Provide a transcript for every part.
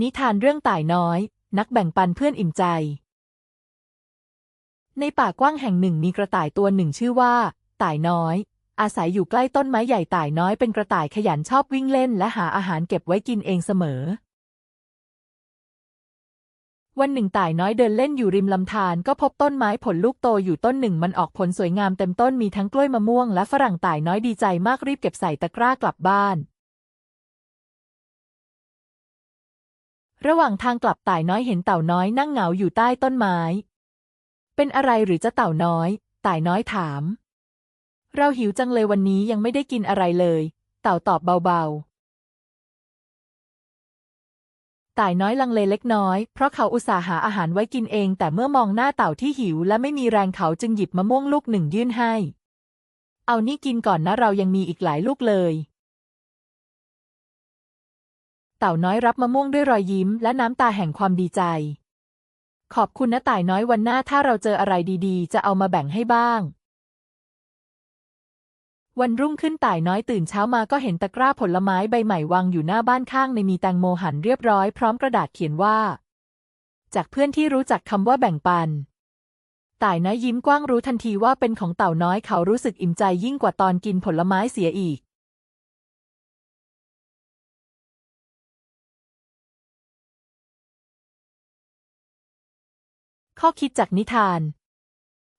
นิทานเรื่องต่ายน้อย นักแบ่งปันเพื่อนอิ่มใจ ในป่ากว้างแห่งหนึ่งมีกระต่ายตัวหนึ่งชื่อว่า ต่ายน้อย อาศัยอยู่ใกล้ต้นไม้ใหญ่ต่ายน้อยเป็นกระต่ายขยันชอบวิ่งเล่นและหาอาหารเก็บไว้กินเองเสมอ วันหนึ่งต่ายน้อยเดินเล่นอยู่ริมลำธารก็พบต้นไม้ผลลูกโตอยู่ต้นหนึ่งมันออกผลสวยงามเต็มต้นมีทั้งกล้วยมะม่วงและฝรั่งต่ายน้อยดีใจมากรีบเก็บใส่ตะกร้ากลับบ้าน ระหว่างทางกลับต่ายน้อยเห็นเต่าน้อยนั่งเหงาอยู่ใต้ต้นไม้ เป็นอะไรหรือจะเต่าน้อย ต่ายน้อยถาม เราหิวจังเลยวันนี้ยังไม่ได้กินอะไรเลย เต่าตอบเบาๆ ต่ายน้อยลังเลเล็กน้อย เพราะเขาอุตส่าห์หาอาหารไว้กินเอง แต่เมื่อมองหน้าเต่าที่หิว และไม่มีแรงเขาจึงหยิบมะม่วงลูกหนึ่งยื่นให้ เอานี่กินก่อนนะเรายังมีอีกหลายลูกเลย เต่าน้อยรับมะม่วงด้วยรอยยิ้ม และน้ำตาแห่งความดีใจ ขอบคุณนะต่ายน้อยวันหน้าถ้าเราเจออะไรดีๆ จะเอามาแบ่งให้บ้าง วันรุ่งขึ้นต่ายน้อยตื่นเช้ามาก็เห็นตะกร้าผลไม้ใบใหม่วางอยู่หน้าบ้านข้างในมีแตงโมหั่นเรียบร้อยพร้อมกระดาษเขียนว่า จากเพื่อนที่รู้จักคำว่าแบ่งปันต่ายน้อยยิ้มกว้างรู้ทันทีว่าเป็นของเต่าน้อยเขารู้สึกอิ่มใจยิ่งกว่าตอนกินผลไม้เสียอีก ข้อคิดจากนิทาน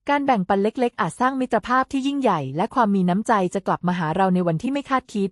การแบ่งปันเล็กๆ อาจสร้างมิตรภาพที่ยิ่งใหญ่ และความมีน้ำใจจะกลับมาหาเราในวันที่ไม่คาดคิด